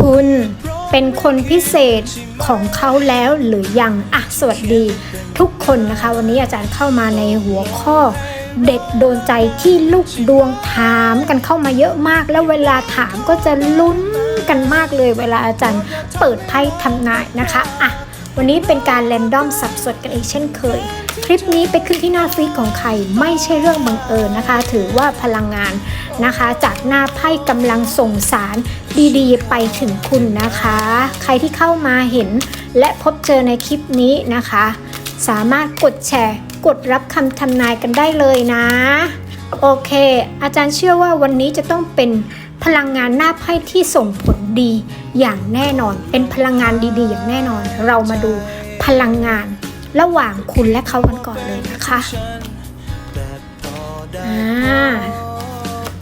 คุณเป็นคนพิเศษของเขาแล้วหรือยังอะสวัสดีทุกคนนะคะ วันนี้อาจารย์เข้ามาในหัวข้อ เด็ดโดนใจที่ลูกดวงถามกันเข้ามาเยอะมาก แล้วเวลาถามก็จะลุ้นกันมากเลย เวลาอาจารย์เปิดไพ่ทำนายนะคะอะวันนี้เป็นการแรนดอมสับสดกันอีกเช่นเคย คลิปนี้ไปขึ้นที่หน้าฟีดของใครไม่ใช่เรื่องบังเอิญนะคะ ถือว่าพลังงาน นะคะ จากหน้าไพ่กำลังส่งสารดีๆ ไปถึงคุณนะคะ ใครที่เข้ามาเห็นและพบเจอในคลิปนี้นะคะ สามารถกดแชร์ กดรับคำทำนายกันได้เลยนะ โอเค อาจารย์เชื่อว่าวันนี้จะต้องเป็นพลังงานหน้าไพ่ที่ส่งผลดีอย่างแน่นอน เป็นพลังงานดีๆ อย่างแน่นอน เรามาดูพลังงานระหว่างคุณและเขากันก่อนเลยนะคะอ่า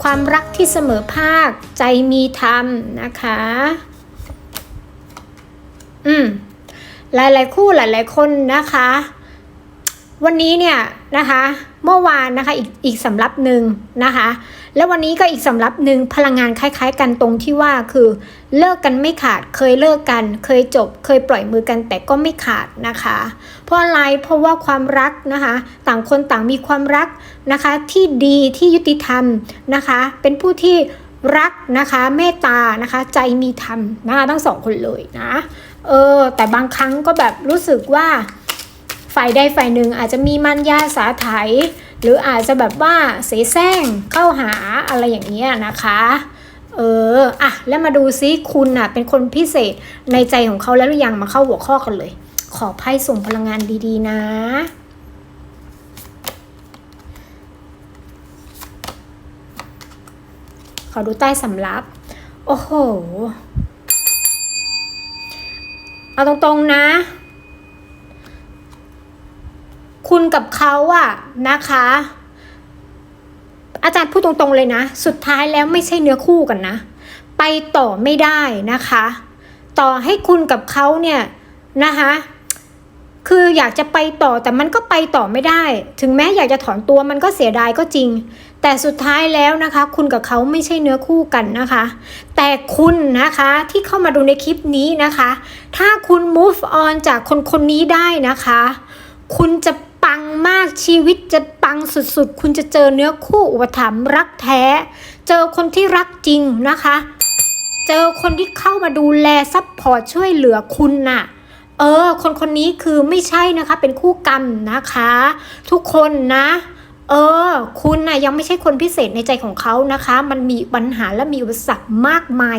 ความรักที่เสมอภาค ใจมีธรรมนะคะ อืม หลาย ๆ คู่หลาย ๆ คนนะคะ วันนี้เนี่ยนะคะเมื่อวานนะคะอีกอีกสำรับหนึ่งนะคะ แล้ววันนี้ก็อีกสำรับหนึ่งพลังงานคล้ายๆ กันตรงที่ว่าคือเลิกกันไม่ขาดเคยเลิกกัน เคยจบ เคยปล่อยมือกันแต่ก็ไม่ขาดนะคะ เพราะอะไรเพราะว่าความรักนะคะ ต่างคนต่างมีความรักนะคะที่ดีที่ยุติธรรมนะคะ เป็นผู้ที่รักนะคะเมตตานะคะใจมีธรรมนะคะทั้งสองคนเลยนะเออแต่บางครั้งก็แบบรู้สึกว่า ฝ่ายใดฝ่ายหนึ่งอาจจะมีมันยาสาไถหรืออาจจะแบบว่าเสแสร้งเข้าหาอะไรอย่างเงี้ยนะคะเอออะแล้วมาดูซิคุณน่ะเป็นคนพิเศษในใจของเขาแล้วหรือยังมาเข้าหัวข้อกันเลย ขอไพ่ส่งพลังงานดีๆ นะ ขอดูใต้สำรับ โอ้โห เอาตรงๆนะ คุณกับเขาอะนะคะ อาจารย์พูดตรงๆเลยนะ สุดท้ายแล้วไม่ใช่เนื้อคู่กันนะ ไปต่อไม่ได้นะคะ ต่อให้คุณกับเขาเนี่ยนะคะคืออยากจะไปต่อแต่มันก็ไปต่อไม่ได้ ถึงแม้อยากจะถอนตัวมันก็เสียดายก็จริง แต่สุดท้ายแล้วนะคะ คุณกับเขาไม่ใช่เนื้อคู่กันนะคะ แต่คุณนะคะที่เข้ามาดูในคลิปนี้นะคะ ถ้าคุณ move on จากคนคนนี้ได้นะคะ คุณจะ ชีวิตจะปังสุดๆ คุณจะเจอเนื้อคู่อุปถัมภ์รักแท้ เจอคนที่รักจริงนะคะ เจอคนที่เข้ามาดูแลซัพพอร์ตช่วยเหลือคุณน่ะเออ คนคนนี้คือไม่ใช่นะคะ เป็นคู่กรรมนะคะ ทุกคนนะ เออ คุณน่ะยังไม่ใช่คนพิเศษในใจของเขานะคะ มันมีปัญหาและมีอุปสรรคมากมาย